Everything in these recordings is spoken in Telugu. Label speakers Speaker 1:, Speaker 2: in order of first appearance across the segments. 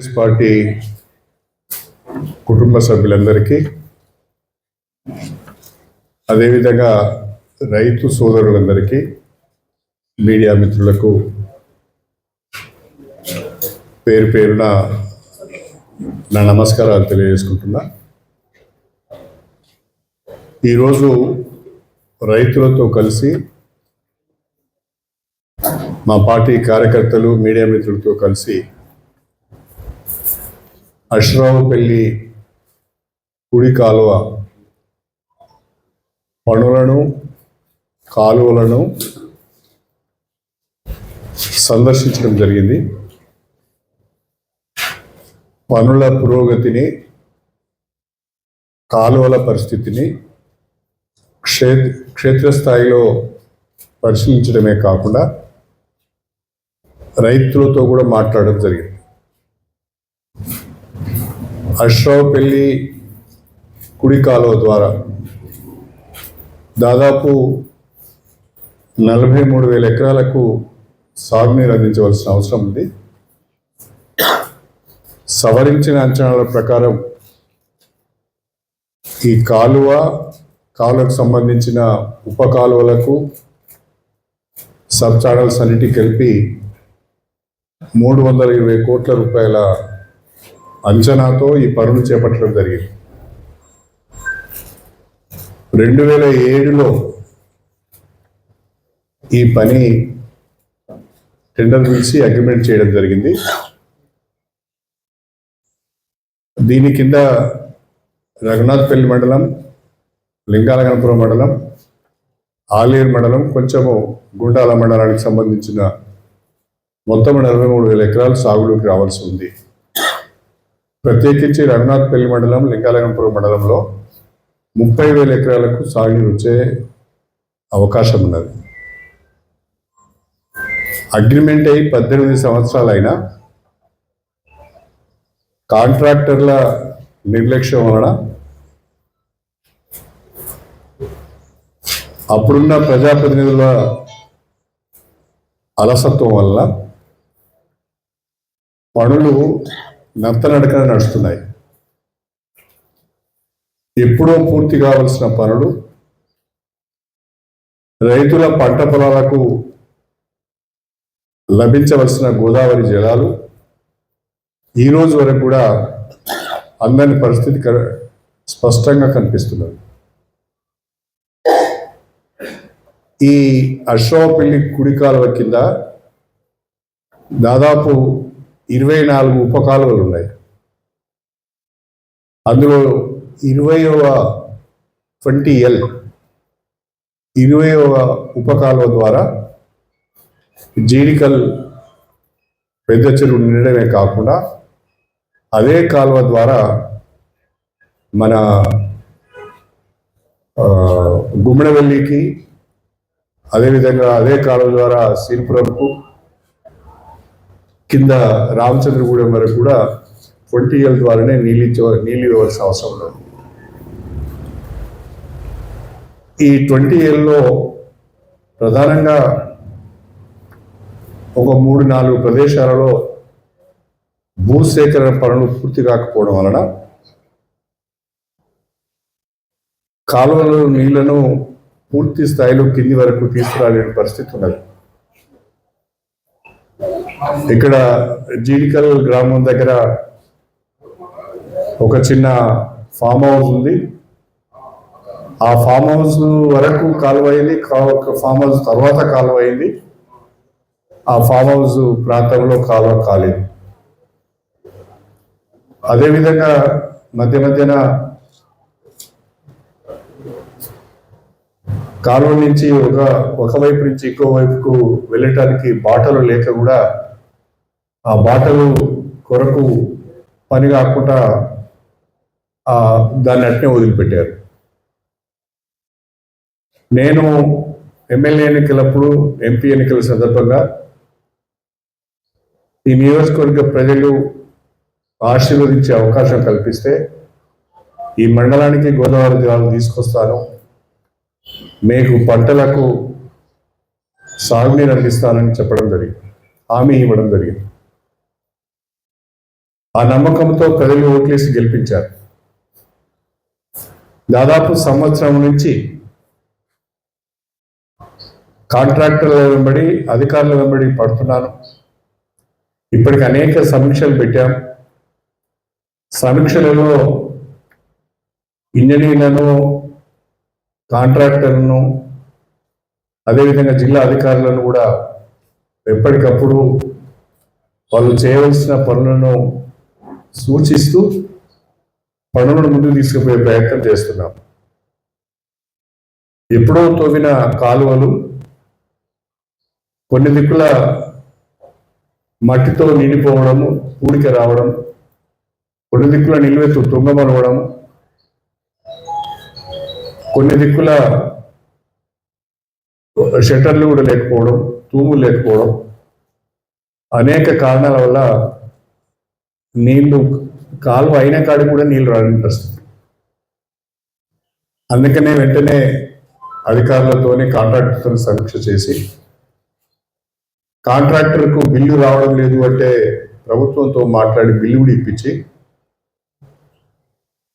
Speaker 1: పార్టీ కుటుంబ సభ్యులందరికీ అదేవిధంగా రైతు సోదరులందరికీ మీడియా మిత్రులకు పేరు పేరున నా నమస్కారాలు తెలియజేసుకుంటున్నా. ఈరోజు రైతులతో కలిసి మా పార్టీ కార్యకర్తలు మీడియా మిత్రులతో కలిసి అశ్రావుపల్లి కుడి కాలువ పనులను కాలువలను సందర్శించడం జరిగింది. పనుల పురోగతిని కాలువల పరిస్థితిని క్షే క్షేత్రస్థాయిలో పరిశీలించడమే కాకుండా రైతులతో కూడా మాట్లాడడం జరిగింది. అశ్రావుపల్లి కుడి కాలువ ద్వారా దాదాపు నలభై మూడు వేల ఎకరాలకు సాగునీరు అందించవలసిన అవసరం ఉంది. సవరించిన అంచనాల ప్రకారం ఈ కాలువ కాలువకు సంబంధించిన ఉప కాలువలకు సబ్ ఛానల్స్ అన్నిటి కలిపి మూడు వందల ఇరవై కోట్ల రూపాయల అంచనాతో ఈ పనులు చేపట్టడం జరిగింది. రెండు వేల ఏడులో ఈ పని టెండర్ పిలిచి అగ్రిమెంట్ చేయడం జరిగింది. దీని కింద రఘునాథ్పల్లి మండలం లింగాలగనపురం మండలం ఆలేరు మండలం కొంచెము గుండాల మండలానికి సంబంధించిన మొత్తం నలభై మూడు వేల ఎకరాలు సాగులోకి రావాల్సి ఉంది. ప్రత్యేకించి రఘునాథ్పల్లి మండలం లింగాలగనపురం మండలంలో ముప్పై వేల ఎకరాలకు సాగునీరు వచ్చే అవకాశం ఉన్నది. అగ్రిమెంట్ అయి పద్దెనిమిది సంవత్సరాలైనా కాంట్రాక్టర్ల నిర్లక్ష్యం వలన అప్పుడున్న ప్రజాప్రతినిధుల అలసత్వం వల్ల పనులు నత్తనడకన నడుస్తున్నాయి. ఎప్పుడో పూర్తి కావలసిన పనులు రైతుల పంట పొలాలకు లభించవలసిన గోదావరి జలాలు ఈరోజు వరకు కూడా అందని పరిస్థితి స్పష్టంగా కనిపిస్తున్నది. ఈ అశ్వపల్లి కుడి కాలువ కింద దాదాపు ఇరవై నాలుగు ఉపకాలువలు ఉన్నాయి. అందులో ఇరవైవ ట్వంటీ ఎల్ ఇరవైవ ఉపకాలువ ద్వారా జీడికల్ పెద్ద చెరువు నిండడమే కాకుండా అదే కాలువ ద్వారా మన గుమ్మడవెల్లికి అదేవిధంగా అదే కాలువ ద్వారా శ్రీపురంకు కింద రామచంద్రగూడెం వరకు కూడా ట్వంటీఎల్ ద్వారానే నీళ్ళిచ్చే నీళ్ళు ఇవ్వాల్సిన అవసరం లేదు. ఈ ట్వంటీ ఇయర్లో ప్రధానంగా ఒక మూడు నాలుగు ప్రదేశాలలో భూసేకరణ పనులు పూర్తి కాకపోవడం వలన కాలువలో నీళ్ళను పూర్తి స్థాయిలో కింది వరకు తీసుకురాలేని పరిస్థితి ఉన్నది. ఇక్కడ జీడికల్ గ్రామం దగ్గర ఒక చిన్న ఫామ్ హౌస్ ఉంది. ఆ ఫామ్ హౌస్ వరకు కాలువ అయింది. ఫామ్ హౌస్ తర్వాత కాలువ అయింది. ఆ ఫామ్ హౌస్ ప్రాంతంలో కాలువ కాలేదు. అదేవిధంగా మధ్య మధ్యన కాలువ నుంచి ఒక ఒకవైపు నుంచి ఇంకో వైపుకు వెళ్ళటానికి బాటలు లేక కూడా ఆ బాటలు కొరకు పని కాకుండా ఆ దాన్ని అట్నే వదిలిపెట్టారు. నేను ఎమ్మెల్యే ఎన్నికలప్పుడు ఎంపీ ఎన్నికల సందర్భంగా ఈ నియోజకవర్గ ప్రజలు ఆశీర్వదించే అవకాశం కల్పిస్తే ఈ మండలానికి గోదావరి జలాలు తీసుకొస్తాను. మీకు పంటలకు సాగునీరు అందిస్తానని చెప్పడం జరిగింది. హామీ ఇవ్వడం జరిగింది. ఆ నమ్మకంతో ప్రజలు ఓట్లేసి గెలిపించారు. దాదాపు సంవత్సరం నుంచి కాంట్రాక్టర్ల వెంబడి అధికారుల వెంబడి పడుతున్నాను. ఇప్పటికి అనేక సమీక్షలు పెట్టాం. సమీక్షలలో ఇంజనీర్లను కాంట్రాక్టర్లను అదేవిధంగా జిల్లా అధికారులను కూడా ఎప్పటికప్పుడు వాళ్ళు చేయవలసిన పనులను సూచిస్తూ పనులను ముందుకు తీసుకుపోయే ప్రయత్నం చేస్తున్నాం. ఎప్పుడో తోవిన కాలువలు కొన్ని దిక్కుల మట్టితో నిండిపోవడము పూడిక రావడం కొన్ని దిక్కుల నిలువెత్తు తుంగమలవడం కొన్ని దిక్కుల షటర్లు కూడా లేకపోవడం తూములు లేకపోవడం అనేక కారణాల వల్ల నీళ్ళు కాలువ అయిన కాడి కూడా నీళ్ళు రాని పరిస్థితి. అందుకనే వెంటనే అధికారులతోనే కాంట్రాక్టర్తో సమీక్ష చేసి కాంట్రాక్టర్కు బిల్లు రావడం లేదు అంటే ప్రభుత్వంతో మాట్లాడి బిల్లు కూడా ఇప్పించి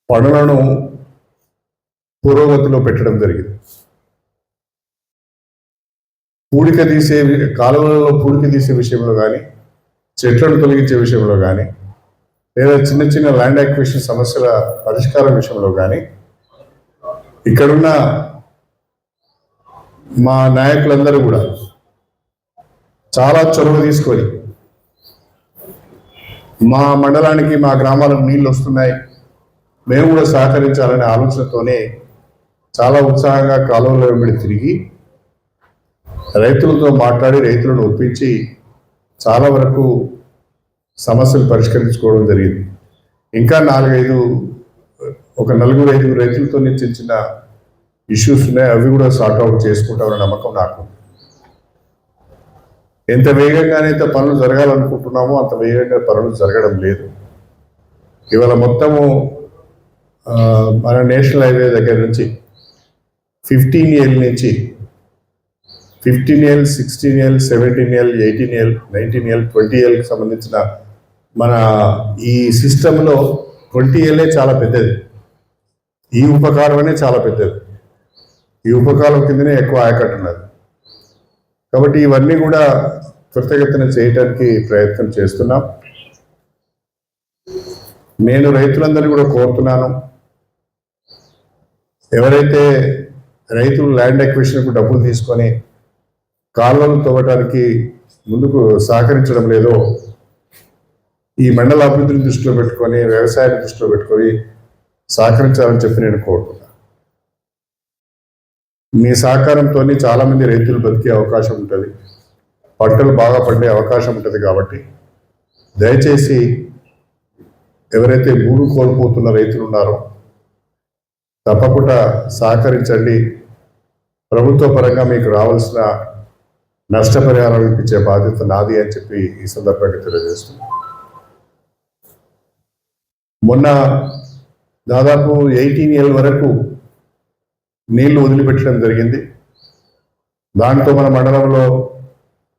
Speaker 1: పనులను పురోగతిలో పెట్టడం జరిగింది. పూడిక తీసే కాలువలలో పూడిక తీసే విషయంలో కానీ చెట్లను తొలగించే విషయంలో కానీ లేదా చిన్న చిన్న ల్యాండ్ యాక్విజిషన్ సమస్యల పరిష్కారం విషయంలో కానీ ఇక్కడున్న మా నాయకులందరూ కూడా చాలా చొరవ తీసుకొని మా మండలానికి మా గ్రామాలకు నీళ్ళు వస్తున్నాయి. మేము కూడా సహకరించాలనే ఆలోచనతోనే చాలా ఉత్సాహంగా కాలువలో వెంబడి తిరిగి రైతులతో మాట్లాడి రైతులను ఒప్పించి చాలా వరకు సమస్యలు పరిష్కరించుకోవడం జరిగింది. ఇంకా నాలుగైదు ఒక నలుగురు ఐదుగురు రైతులతో చిన్న చిన్న ఇష్యూస్ ఉన్నాయి. అవి కూడా సార్ట్అవుట్ చేసుకుంటామనే నమ్మకం నాకు ఉంది. ఎంత వేగంగానైతే పనులు జరగాలనుకుంటున్నామో అంత వేగంగా పనులు జరగడం లేదు. ఇవాళ మొత్తము మన నేషనల్ హైవే దగ్గర నుంచి ఫిఫ్టీన్ ఇయర్ నుంచి fifteen L sixteen L seventeen L eighteen L nineteen L twenty ఎల్కి సంబంధించిన మన ఈ సిస్టంలో ట్వంటీ ఎల్ఏ చాలా పెద్దది. ఈ ఉపకారమనే చాలా పెద్దది. ఈ ఉపకారం కిందనే ఎక్కువ ఆయకట్టు ఉన్నది. కాబట్టి ఇవన్నీ కూడా త్వరితగతిన చేయటానికి ప్రయత్నం చేస్తున్నాం. నేను రైతులందరినీ కూడా కోరుతున్నాను. ఎవరైతే రైతులు ల్యాండ్ ఎక్విషన్కు డబ్బులు తీసుకొని కాలువలు తవ్వటానికి ముందుకు సహకరించడం లేదో ఈ మండల అభివృద్ధిని దృష్టిలో పెట్టుకొని వ్యవసాయాన్ని దృష్టిలో పెట్టుకొని సహకరించాలని చెప్పి నేను కోరుతున్నాను. మీ సహకారంతో చాలామంది రైతులు బతికే అవకాశం ఉంటుంది. పంటలు బాగా పండే అవకాశం ఉంటుంది కాబట్టి దయచేసి ఎవరైతే భూమి కోల్పోతున్న రైతులు ఉన్నారో తప్పకుండా సహకరించండి. ప్రభుత్వ పరంగా మీకు రావాల్సిన నష్టపరిహారం ఇప్పించే బాధ్యత నాది అని చెప్పి ఈ సందర్భంగా తెలియజేస్తున్నాను. మొన్న దాదాపు ఎయిటీన్ ఇయర్ వరకు నీళ్ళు వదిలిపెట్టడం జరిగింది. దాంతో మన మండలంలో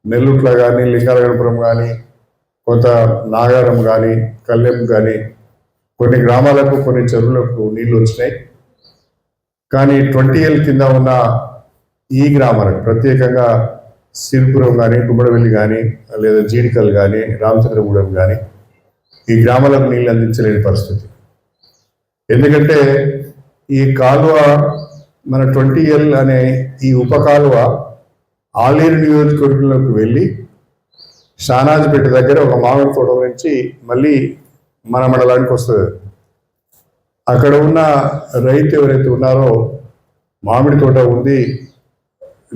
Speaker 1: నెల్లుట్ల కానీ లింగాలగడపురం కానీ కొంత నాగారం కానీ కల్లెం కానీ కొన్ని గ్రామాలకు కొన్ని చెరువులకు నీళ్ళు వచ్చినాయి. కానీ ట్వంటీ ఇయర్ కింద ఉన్న ఈ గ్రామాలకు ప్రత్యేకంగా సిరిపురం కానీ గుమ్మడవెల్లి కానీ లేదా జీడికల్ కానీ రామచంద్రగూడెం కానీ ఈ గ్రామాలకు నీళ్ళు అందించలేని పరిస్థితి. ఎందుకంటే ఈ కాలువ మన ట్వంటీ ఎల్ అనే ఈ ఉప కాలువ ఆలేరు నియోజకవర్గంలోకి వెళ్ళి షానాజ్పేట దగ్గర ఒక మామిడి తోట నుంచి మళ్ళీ మన మండలానికి వస్తుంది. అక్కడ ఉన్న రైతు ఎవరైతే ఉన్నారో మామిడి తోట ఉంది.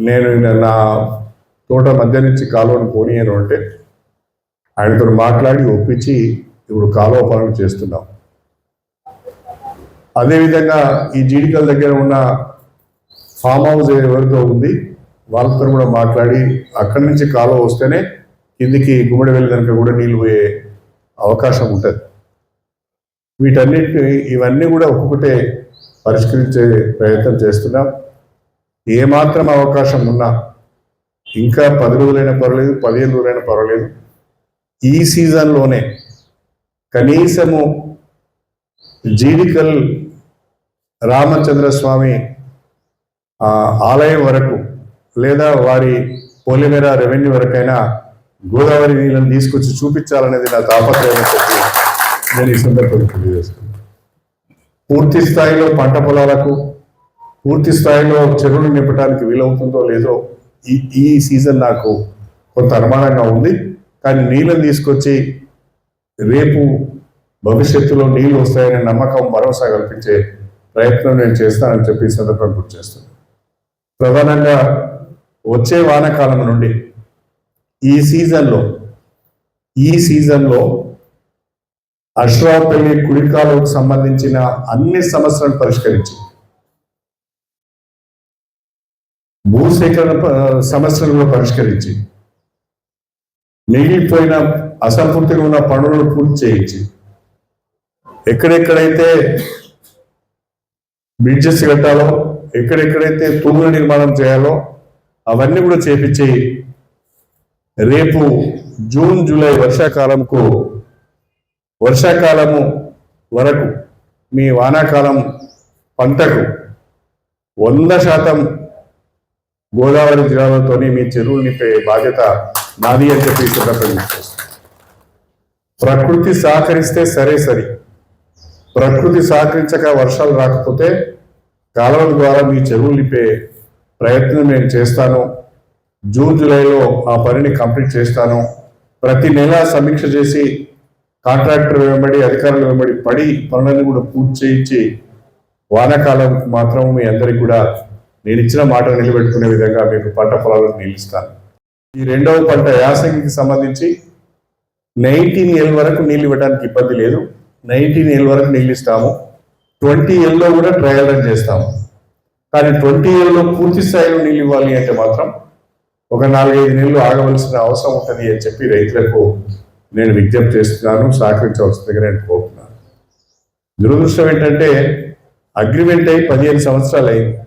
Speaker 1: నేను నా తోట మధ్య నుంచి కాలువను పోనీయను అంటే ఆయనతో మాట్లాడి ఒప్పించి ఇప్పుడు కాలువ పనులు చేస్తున్నాం. అదేవిధంగా ఈ జీడికల దగ్గర ఉన్న ఫామ్ హౌస్ ఎవరితో ఉంది? వాళ్ళతో కూడా మాట్లాడి అక్కడి నుంచి కాలువ వస్తేనే కిందికి గుమ్మడి వెళ్ళి కనుక కూడా నీళ్ళు పోయే అవకాశం ఉంటుంది. వీటన్నిటి ఇవన్నీ కూడా ఒక్కొక్కటే పరిష్కరించే ప్రయత్నం చేస్తున్నాం. ఏమాత్రం అవకాశం ఉన్నా ఇంకా పది రోజులైనా పర్వాలేదు పదిహేను రోజులైనా పర్వాలేదు. ఈ సీజన్లోనే కనీసము జీడికల్ రామచంద్ర స్వామి ఆలయం వరకు లేదా వారి పోలిమేర రెవెన్యూ వరకైనా గోదావరి నీళ్ళని తీసుకొచ్చి చూపించాలనేది నా తాపత్రయం అని చెప్పి నేను ఈ సందర్భంగా తెలియజేస్తున్నాను. పూర్తి స్థాయిలో పంట పొలాలకు పూర్తి స్థాయిలో చెరువులు నింపడానికి వీలవుతుందో లేదో ఈ ఈ సీజన్ నాకు కొంత అనుమానంగా ఉంది. కానీ నీళ్ళని తీసుకొచ్చి రేపు భవిష్యత్తులో నీళ్ళు వస్తాయనే నమ్మకం భరోసా కల్పించే ప్రయత్నం నేను చేస్తానని చెప్పి సందర్భం గుర్తు చేస్తున్నాను. ప్రధానంగా వచ్చే వానాకాలం నుండి ఈ సీజన్లో ఈ సీజన్లో అశ్రాపల్లి కుడికాలకు సంబంధించిన అన్ని సమస్యలను పరిష్కరించి భూసేకరణ సమస్యలను కూడా పరిష్కరించి మిగిలిపోయిన అసంపూర్తిగా ఉన్న పనులను పూర్తి చేయించి ఎక్కడెక్కడైతే బ్రిడ్జెస్ కట్టాలో ఎక్కడెక్కడైతే తూముల నిర్మాణం చేయాలో అవన్నీ కూడా చేపించి రేపు జూన్ జూలై వర్షాకాలంకు వర్షాకాలము వరకు మీ వానాకాలం పంటకు వంద శాతం గోదావరి జిల్లాలతోని మీ చెరువులు నింపే బాధ్యత నాది అని చెప్పి సందర్భంగా ప్రకృతి సహకరిస్తే సరే సరి. ప్రకృతి సహకరించక వర్షాలు రాకపోతే కాలువల ద్వారా మీ చెరువులు నింపే ప్రయత్నం నేను చేస్తాను. జూన్ జూలైలో ఆ పనిని కంప్లీట్ చేస్తాను. ప్రతి నెల సమీక్ష చేసి కాంట్రాక్టర్ వెంబడి అధికారులు వెంబడి పడి పనులను కూడా పూర్తి చేయించి వానాకాలం మాత్రం మీ అందరికి కూడా నేను ఇచ్చిన మాట నిలబెట్టుకునే విధంగా మీకు పంట పొలాలను నిలుస్తాను ఈ రెండవ పంట యాసంగికి సంబంధించి నైన్టీన్ ఎల్ వరకు నీళ్ళు ఇవ్వడానికి ఇబ్బంది లేదు. నైన్టీన్ ఎల్ వరకు నీళ్ళు ఇస్తాము. ట్వంటీ ఇయర్లో కూడా ట్రయల్ రన్ చేస్తాము కానీ ట్వంటీ ఇయర్లో పూర్తి స్థాయిలో నీళ్ళు ఇవ్వాలి అంటే మాత్రం ఒక నాలుగైదు నెలలు ఆగవలసిన అవసరం ఉంటుంది అని చెప్పి రైతులకు నేను విజ్ఞప్తి చేస్తున్నాను సహకరించవలసిందిగా నేను కోరుతున్నాను. దురదృష్టం ఏంటంటే అగ్రిమెంట్ అయి పదిహేను సంవత్సరాలు అయింది.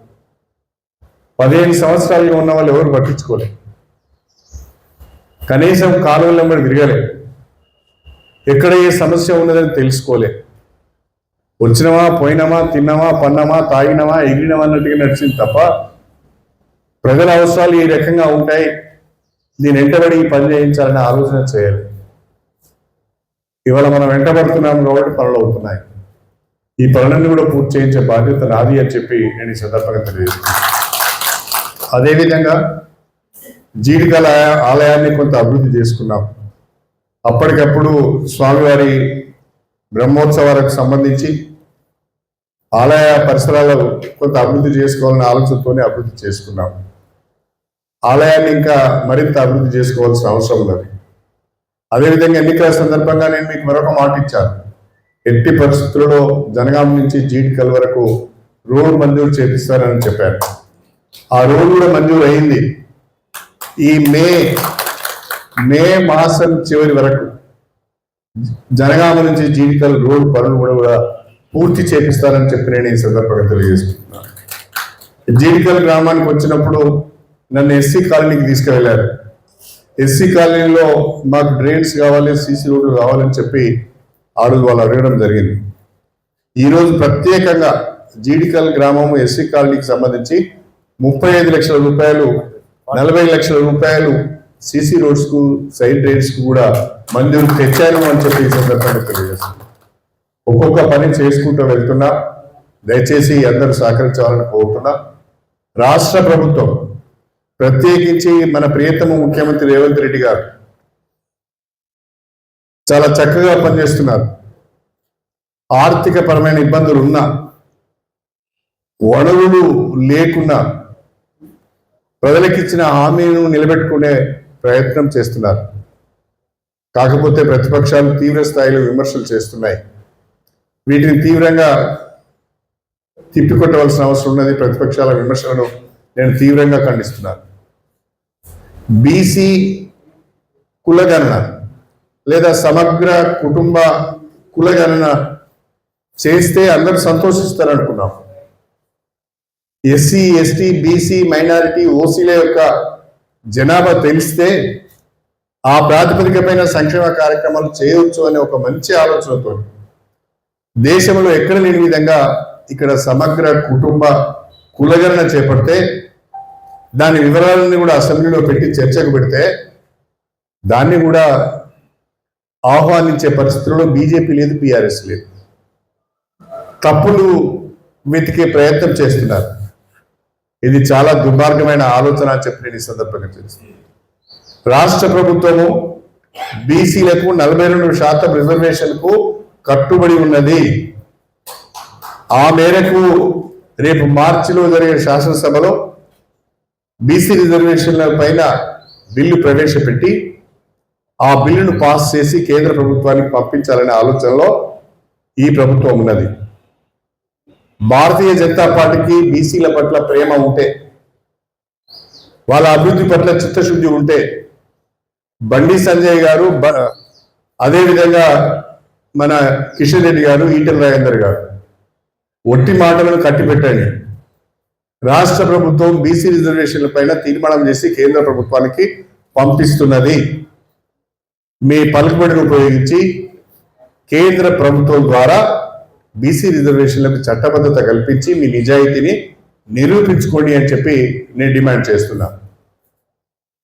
Speaker 1: పదిహేను సంవత్సరాలుగా ఉన్న వాళ్ళు ఎవరు పట్టించుకోలేదు. కనీసం కాలువలు వెంబడి తిరగలేదు. ఎక్కడ ఏ సమస్య ఉన్నదని తెలుసుకోలే వచ్చినమా పోయినామా తిన్నామా పన్నామా తాగినామా ఎగిరినామా అన్నట్టుగా నడిచింది తప్ప ప్రజల అవసరాలు ఈ రకంగా ఉంటాయి. నేను వెంటబడి ఈ పని చేయించాలనే ఆలోచన చేయాలి ఇవాళ మనం వెంటబడుతున్నాం కాబట్టి పనులు అవుతున్నాయి. ఈ పనులన్నీ కూడా పూర్తి చేయించే బాధ్యత నాది అని చెప్పి నేను ఈ సందర్భంగా తెలియజేస్తున్నాను. అదేవిధంగా జీడికల ఆలయాన్ని కొంత అభివృద్ధి చేసుకున్నాం. అప్పటికప్పుడు స్వామివారి బ్రహ్మోత్సవాలకు సంబంధించి ఆలయ పరిసరాలు కొంత అభివృద్ధి చేసుకోవాలనే ఆలోచనతోనే అభివృద్ధి చేసుకున్నాం. ఆలయాన్ని ఇంకా మరింత అభివృద్ధి చేసుకోవాల్సిన అవసరం ఉన్నది. అదేవిధంగా ఎన్నికల సందర్భంగా నేను మీకు మరొక మాట ఇచ్చాను. ఎట్టి పరిస్థితుల్లో జనగాం నుంచి జీడికల్ వరకు రోడ్ మంజూరు చేపిస్తారని చెప్పాను ఆ రోడ్ కూడా మంజూరు అయింది. ఈ మే మే మాసం చివరి వరకు జనగామ నుంచి జీడికల్ రోడ్ పనులు కూడా కూడా పూర్తి చేపిస్తారని చెప్పి నేను ఈ సందర్భంగా తెలియజేస్తున్నాను. జీడికల్ గ్రామానికి వచ్చినప్పుడు నన్ను ఎస్సీ కాలనీకి తీసుకువెళ్ళారు. ఎస్సీ కాలనీలో మాకు డ్రైన్స్ కావాలి సీసీ రోడ్లు కావాలని చెప్పి ఆ రోజు వాళ్ళు అడగడం జరిగింది. ఈరోజు ప్రత్యేకంగా జీడికల్ గ్రామం ఎస్సీ కాలనీకి సంబంధించి ముప్పై ఐదు లక్షల రూపాయలు నలభై లక్షల రూపాయలు సీసీ రోడ్స్కు సైడ్ డ్రైన్స్ కూడా మంజూరు తెచ్చాను అని చెప్పి ఈ సందర్భంగా తెలియజేస్తున్నాను ఒక్కొక్క పని చేసుకుంటూ వెళ్తున్నా దయచేసి అందరూ సహకరించాలని కోరుతున్నా. రాష్ట్ర ప్రభుత్వం ప్రత్యేకించి మన ప్రియతమ ముఖ్యమంత్రి రేవంత్ రెడ్డి గారు చాలా చక్కగా పనిచేస్తున్నారు. ఆర్థిక పరమైన ఇబ్బందులు ఉన్నా వనరులు లేకున్నా ప్రజలకిచ్చిన హామీను నిలబెట్టుకునే ప్రయత్నం చేస్తున్నారు. కాకపోతే ప్రతిపక్షాలు తీవ్ర స్థాయిలో విమర్శలు చేస్తున్నాయి. వీటిని తీవ్రంగా తిప్పికొట్టవలసిన అవసరం ఉన్నది ప్రతిపక్షాల విమర్శలను నేను తీవ్రంగా ఖండిస్తున్నాను. బీసీ కులగణన లేదా సమగ్ర కుటుంబ కులగణన చేస్తే అందరూ సంతోషిస్తారు అనుకున్నాం ఎస్సీ ఎస్టీ బీసీ మైనారిటీ ఓసీల యొక్క జనాభా తెలిస్తే ఆ ప్రాతిపదికపైన సంక్షేమ కార్యక్రమాలు చేయవచ్చు అనే ఒక మంచి ఆలోచనతో దేశంలో ఎక్కడ లేని విధంగా ఇక్కడ సమగ్ర కుటుంబ కులగణన చేపడితే దాని వివరాలను కూడా అసెంబ్లీలో పెట్టి చర్చకు పెడితే దాన్ని కూడా ఆహ్వానించే పరిస్థితుల్లో బీజేపీ లేదు బీఆర్ఎస్ లేదు. తప్పులు వెతికే ప్రయత్నం చేస్తున్నారు. ఇది చాలా దుర్మార్గమైన ఆలోచన అని చెప్పి నేను ఈ సందర్భంగా తెలుస్తుంది రాష్ట్ర ప్రభుత్వము బీసీలకు నలభై రెండు శాతం రిజర్వేషన్కు కట్టుబడి ఉన్నది. ఆ మేరకు రేపు మార్చిలో జరిగే శాసనసభలో బీసీ రిజర్వేషన్ల పైన బిల్లు ప్రవేశపెట్టి ఆ బిల్లును పాస్ చేసి కేంద్ర ప్రభుత్వానికి పంపించాలనే ఆలోచనలో ఈ ప్రభుత్వం ఉన్నది. భారతీయ జనతా పార్టీకి బీసీల పట్ల ప్రేమ ఉంటే వాళ్ళ అభివృద్ధి పట్ల చిత్తశుద్ధి ఉంటే బండి సంజయ్ గారు బ- అదేవిధంగా మన కిషన్ రెడ్డి గారు ఈటెల రాజేందర్ గారు. ఒట్టి మాటలను కట్టిపెట్టండి. రాష్ట్ర ప్రభుత్వం బీసీ రిజర్వేషన్ల పైన తీర్మానం చేసి కేంద్ర ప్రభుత్వానికి పంపిస్తున్నది. మీ పలుకుబడిని ఉపయోగించి కేంద్ర ప్రభుత్వం ద్వారా బీసీ రిజర్వేషన్లకు చట్టబద్ధత కల్పించి మీ నిజాయితీని నిరూపించుకోండి అని చెప్పి నేను డిమాండ్ చేస్తున్నాను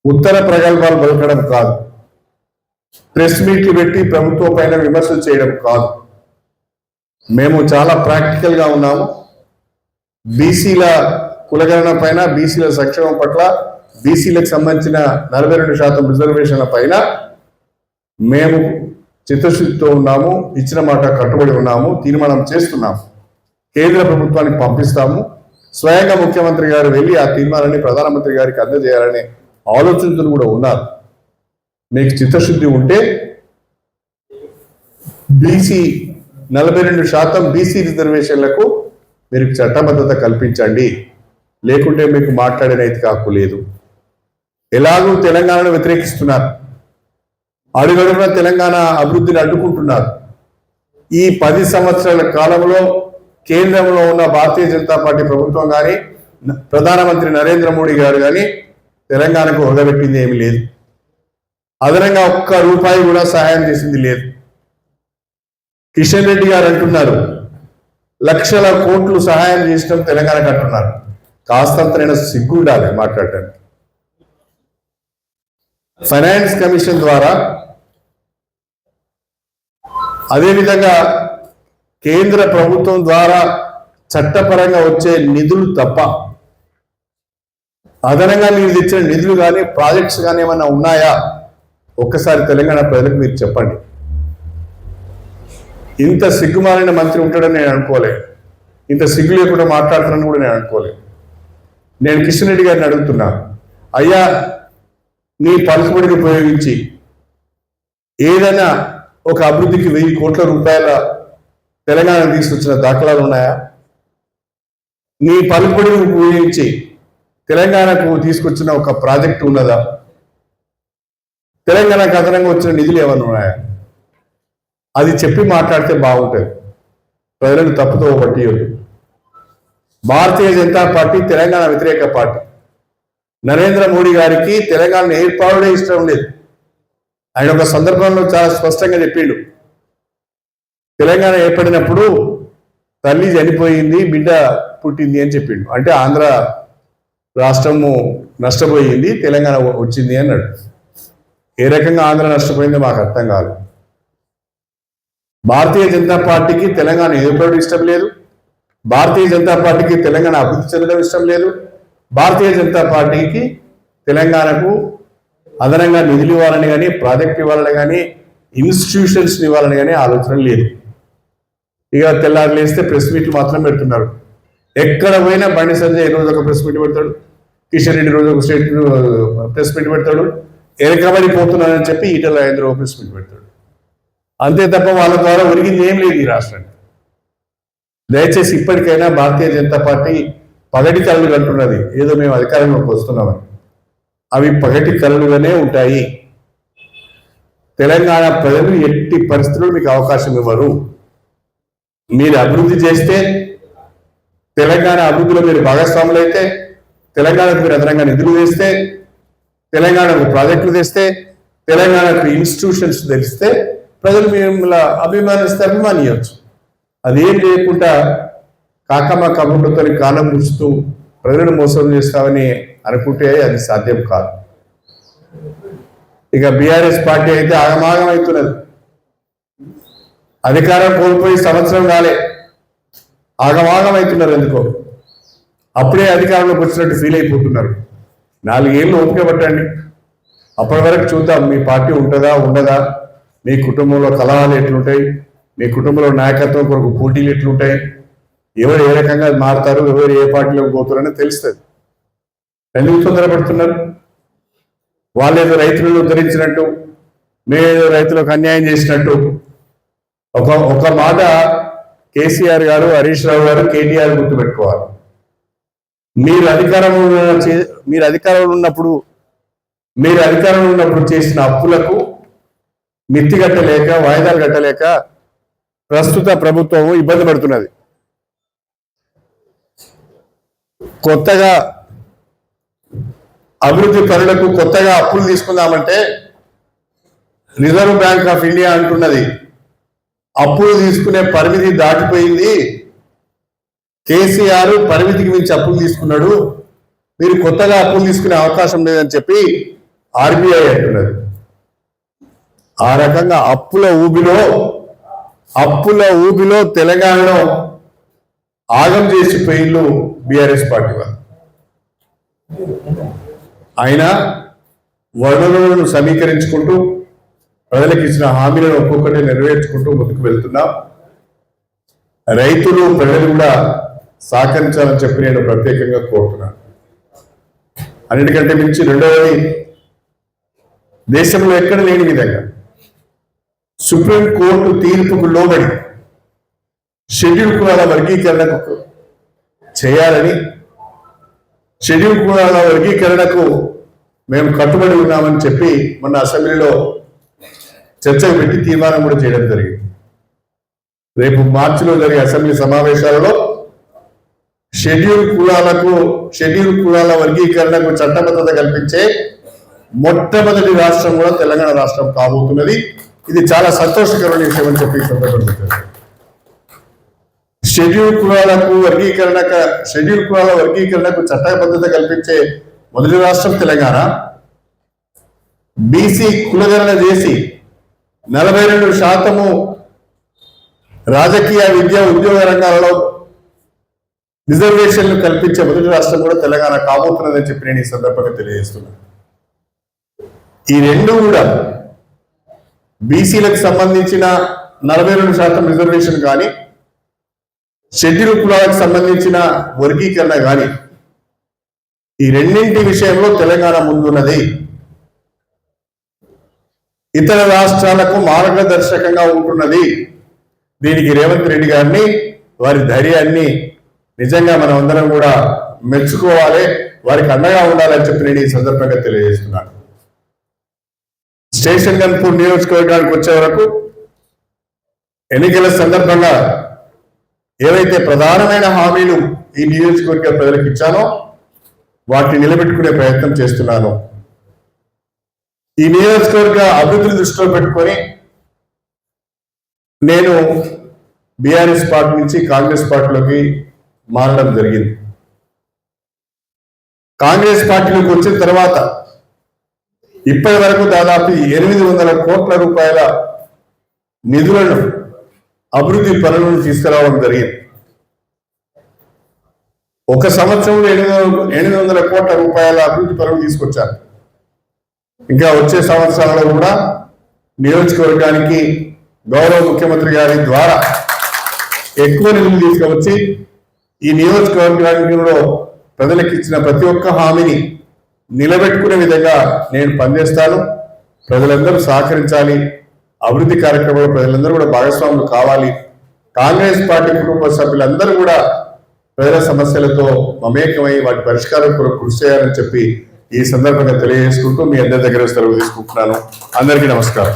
Speaker 1: ఉత్తర ప్రగల్భాలు పలకడం కాదు. ప్రెస్ మీట్లు పెట్టి ప్రభుత్వం పైన విమర్శలు చేయడం కాదు. మేము చాలా ప్రాక్టికల్గా ఉన్నాము. బీసీల కులగణన పైన బీసీల సంక్షేమం పట్ల బీసీలకు సంబంధించిన నలభై రెండు శాతం రిజర్వేషన్ల పైన మేము చిత్తశుద్ధితో ఉన్నాము ఇచ్చిన మాట కట్టుబడి ఉన్నాము తీర్మానం చేస్తున్నాము. కేంద్ర ప్రభుత్వానికి పంపిస్తాము. స్వయంగా ముఖ్యమంత్రి గారు వెళ్ళి ఆ తీర్మానాన్ని ప్రధానమంత్రి గారికి అందజేయాలనే ఆలోచనలు కూడా ఉన్నారు. మీకు చిత్తశుద్ధి ఉంటే బీసీ నలభై రెండు శాతం బీసీ రిజర్వేషన్లకు మీరు చట్టబద్ధత కల్పించండి. లేకుంటే మీకు మాట్లాడే నైతిక హక్కు లేదు. ఎలాగూ తెలంగాణను వ్యతిరేకిస్తున్నారు. అడుగడుగున తెలంగాణ అభివృద్ధిని అడ్డుకుంటున్నారు. ఈ పది సంవత్సరాల కాలంలో కేంద్రంలో ఉన్న భారతీయ జనతా పార్టీ ప్రభుత్వం కానీ ప్రధానమంత్రి నరేంద్ర మోడీ గారు కానీ తెలంగాణకు ఒగబెట్టింది ఏమి లేదు. అదనంగా ఒక్క రూపాయి కూడా సహాయం చేసింది లేదు. కిషన్ రెడ్డి గారు అంటున్నారు లక్షల కోట్లు సహాయం చేసడం తెలంగాణకు అంటున్నారు. కాస్తంతైనా సిగ్గు ఉండాలి మాట్లాడటానికి. ఫైనాన్స్ కమిషన్ ద్వారా అదేవిధంగా కేంద్ర ప్రభుత్వం ద్వారా చట్టపరంగా వచ్చే నిధులు తప్ప అదనంగా మీరు తెచ్చిన నిధులు కానీ ప్రాజెక్ట్స్ కానీ ఏమైనా ఉన్నాయా? ఒక్కసారి తెలంగాణ ప్రజలకు మీరు చెప్పండి. ఇంత సిగ్గుమాలిన మంత్రి ఉంటాడని నేను అనుకోలే. ఇంత సిగ్గు లేకుండా మాట్లాడుతున్నాను కూడా నేను అనుకోలే. నేను కిషన్ రెడ్డి గారిని అడుగుతున్నా అయ్యా నీ పలుకుబడిని ఉపయోగించి ఏదైనా ఒక అభివృద్ధికి వెయ్యి కోట్ల రూపాయల తెలంగాణ తీసుకొచ్చిన దాఖలాలు ఉన్నాయా? నీ పలుకుబడిని ఉపయోగించి తెలంగాణకు తీసుకొచ్చిన ఒక ప్రాజెక్ట్ ఉన్నదా? తెలంగాణకు అదనంగా వచ్చిన నిధులు ఏమైనా ఉన్నాయా? అది చెప్పి మాట్లాడితే బాగుంటుంది. ప్రజలను తప్పుతో పట్టియొద్దు. భారతీయ జనతా పార్టీ తెలంగాణ వ్యతిరేక పార్టీ. నరేంద్ర మోడీ గారికి తెలంగాణ ఏర్పాటుడే ఇష్టం లేదు. ఆయన ఒక సందర్భంలో చాలా స్పష్టంగా చెప్పిండు. తెలంగాణ ఏర్పడినప్పుడు తల్లి చనిపోయింది బిడ్డ పుట్టింది అని చెప్పిండు. అంటే ఆంధ్ర రాష్ట్రము నష్టపోయింది తెలంగాణ వచ్చింది అన్నాడు. ఏ రకంగా ఆంధ్ర నష్టపోయిందో మాకు అర్థం కాదు. భారతీయ జనతా పార్టీకి తెలంగాణ ఏర్పడడం ఇష్టం లేదు. భారతీయ జనతా పార్టీకి తెలంగాణ అభివృద్ధి చెందడం ఇష్టం లేదు. భారతీయ జనతా పార్టీకి తెలంగాణకు అదనంగా నిధులు ఇవ్వాలని కానీ ప్రాజెక్ట్ ఇవ్వాలని కానీ ఇన్స్టిట్యూషన్స్ ఇవ్వాలని కానీ ఆలోచన లేదు. ఇక తెల్లారు లేస్తే ప్రెస్ మీట్లు మాత్రం పెడుతున్నారు. ఎక్కడ పోయినా బండి సంజయ్ ఈరోజు ఒక ప్రెస్ మీట్ పెడతాడు? కిషన్ రెడ్డి రోజు ఒక స్టేట్ ప్రెస్ మీట్ పెడతాడు. ఎరకబడి పోతున్నానని చెప్పి ఈటల రాజేంద్ర ఒక ప్రెస్ మీట్ పెడతాడు. అంతే తప్ప వాళ్ళ ద్వారా ఒరిగింది ఏం లేదు ఈ రాష్ట్రానికి. దయచేసి ఇప్పటికైనా భారతీయ జనతా పార్టీ పగటి కళలు కంటున్నది ఏదో మేము అధికారంలోకి వస్తున్నామని. అవి పగటి కళలుగానే ఉంటాయి. తెలంగాణ ప్రజలు ఎట్టి పరిస్థితుల్లో మీకు అవకాశం ఇవ్వరు. మీరు అభివృద్ధి చేస్తే తెలంగాణ అభివృద్ధిలో మీరు భాగస్వాములు అయితే తెలంగాణకు మీరు అదనంగా నిధులు తెస్తే? తెలంగాణకు ప్రాజెక్టులు తెస్తే తెలంగాణకు ఇన్స్టిట్యూషన్స్ తెరిస్తే ప్రజలు మిమ్మల్ని అభిమానిస్తే అభిమానియవచ్చు అదేం లేకుండా కాకమ్మ కబుర్లతో కాలం ముంచుతూ ప్రజలను మోసం చేస్తామని అనుకుంటే అది సాధ్యం కాదు. ఇక బీఆర్ఎస్ పార్టీ అయితే ఆగమాగం అవుతున్నది. అధికారం కోల్పోయి సంవత్సరం కాలే. ఆగమాగం అవుతున్నారు ఎందుకో? అప్పుడే అధికారంలోకి వచ్చినట్టు ఫీల్ అయిపోతున్నారు. నాలుగేళ్ళు ఓపిక పట్టండి. అప్పటి వరకు చూద్దాం మీ పార్టీ ఉంటుందా ఉండదా? మీ కుటుంబంలో కలహాలు ఎట్లుంటాయి? మీ కుటుంబంలో నాయకత్వం కొరకు పోటీలు ఎట్లుంటాయి? ఎవరు ఏ రకంగా మారుతారు ఎవరు ఏ పార్టీలోకి పోతారని తెలుస్తుంది. ఎందుకు తొందరపడుతున్నారు వాళ్ళు ఏదో రైతులను ఉద్ధరించినట్టు మేమేదో రైతులకు అన్యాయం చేసినట్టు. ఒక ఒక మాట కేసీఆర్ గారు హరీష్ రావు గారు కేటీఆర్ గుర్తుపెట్టుకోవాలి. మీరు అధికారంలో చే- మీరు అధికారంలో ఉన్నప్పుడు మీరు అధికారంలో ఉన్నప్పుడు చేసిన అప్పులకు మిత్తి కట్టలేక వాయిదాలు కట్టలేక ప్రస్తుత ప్రభుత్వం ఇబ్బంది పడుతున్నది. కొత్తగా అభివృద్ధి పనులకు కొత్తగా అప్పులు తీసుకుందామంటే రిజర్వ్ బ్యాంక్ ఆఫ్ ఇండియా అంటున్నది. అప్పులు తీసుకునే పరిమితి దాటిపోయింది. కేసీఆర్ పరిమితికి మించి అప్పులు తీసుకున్నాడు. మీరు కొత్తగా అప్పులు తీసుకునే అవకాశం లేదని చెప్పి ఆర్బీఐ అంటున్నది. ఆ రకంగా అప్పుల ఊబిలో అప్పుల ఊబిలో తెలంగాణలో ఆగం చేసి పెయిన్లు బీఆర్ఎస్ పార్టీ వాళ్ళు. అయినా వనరులను సమీకరించుకుంటూ ప్రజలకు ఇచ్చిన హామీలను ఒక్కొక్కటి నెరవేర్చుకుంటూ ముందుకు వెళ్తున్నాం. రైతులు ప్రజలు కూడా సహకరించాలని చెప్పి నేను ప్రత్యేకంగా కోరుతున్నాను. అన్నిటికంటే మించి రెండవది దేశంలో ఎక్కడ లేని విధంగా సుప్రీం కోర్టు తీర్పుకు లోబడి షెడ్యూల్ కులాల వర్గీకరణకు చేయాలని షెడ్యూల్ కులాల వర్గీకరణకు మేము కట్టుబడి ఉన్నామని చెప్పి మొన్న అసెంబ్లీలో చర్చకు పెట్టి తీర్మానం కూడా చేయడం జరిగింది. రేపు మార్చిలో జరిగే అసెంబ్లీ సమావేశాలలో షెడ్యూల్ కులాలకు షెడ్యూల్ కులాల వర్గీకరణకు చట్టబద్ధత కల్పించే మొట్టమొదటి రాష్ట్రం కూడా తెలంగాణ రాష్ట్రం కాబోతున్నది. ఇది చాలా సంతోషకరమైన విషయం అని చెప్పి సందర్భంగా షెడ్యూల్ కులాలకు వర్గీకరణ షెడ్యూల్ కులాల వర్గీకరణకు చట్టబద్ధత కల్పించే మొదటి రాష్ట్రం తెలంగాణ. బీసీ కులగణన చేసి నలభై రెండు శాతము రాజకీయ విద్య ఉద్యోగ రంగాలలో రిజర్వేషన్లు కల్పించే మొదటి రాష్ట్రం కూడా తెలంగాణ కాబోతున్నదని చెప్పి నేను ఈ సందర్భంగా తెలియజేస్తున్నాను ఈ రెండు కూడా బీసీలకు సంబంధించిన నలభై రెండు శాతం రిజర్వేషన్ కానీ షెడ్యూల్ కులాలకు సంబంధించిన వర్గీకరణ కానీ ఈ రెండింటి విషయంలో తెలంగాణ ముందున్నది. ఇతర రాష్ట్రాలకు మార్గదర్శకంగా ఉంటున్నది. దీనికి రేవంత్ రెడ్డి గారిని వారి ధైర్యాన్ని నిజంగా మనం అందరం కూడా మెచ్చుకోవాలి వారికి అండగా ఉండాలని చెప్పి నేను ఈ సందర్భంగా తెలియజేస్తున్నాను. స్టేషన్ గన్పూర్ నియోజకవర్గానికి వచ్చే వరకు ఎన్నికల సందర్భంగా ఏవైతే ప్రధానమైన హామీలు ఈ నియోజకవర్గ ప్రజలకు ఇచ్చానో వాటిని నిలబెట్టుకునే ప్రయత్నం చేస్తున్నాను. ఈ నియోజకవర్గ అభివృద్ధిని దృష్టిలో పెట్టుకొని నేను బీఆర్ఎస్ పార్టీ నుంచి కాంగ్రెస్ పార్టీలోకి మారడం జరిగింది. కాంగ్రెస్ పార్టీలోకి వచ్చిన తర్వాత ఇప్పటి వరకు దాదాపు ఎనిమిది వందల కోట్ల రూపాయల నిధులను అభివృద్ధి పనులను తీసుకురావడం జరిగింది. ఒక సంవత్సరంలో ఎనిమిది వందల- ఎనిమిది వందల కోట్ల రూపాయల అభివృద్ధి పనులు తీసుకొచ్చారు. ఇంకా వచ్చే సంవత్సరాల్లో కూడా నియోజకవర్గానికి గౌరవ ముఖ్యమంత్రి గారి ద్వారా ఎక్కువ నిధులు తీసుకువచ్చి ఈ నియోజకవర్గంలో ప్రజలకు ఇచ్చిన ప్రతి ఒక్క హామీని నిలబెట్టుకునే విధంగా నేను పనిచేస్తాను. ప్రజలందరూ సహకరించాలి. అభివృద్ధి కార్యక్రమంలో ప్రజలందరూ కూడా భాగస్వాములు కావాలి. కాంగ్రెస్ పార్టీ కుటుంబ సభ్యులందరూ కూడా ప్రజల సమస్యలతో మమేకమై వాటి పరిష్కారం కొరకు కృషి చేయాలని చెప్పి ఈ సందర్భంగా తెలియజేసుకుంటూ మీ అందరి దగ్గర సెలవు తీసుకుంటున్నాను. అందరికీ నమస్కారం.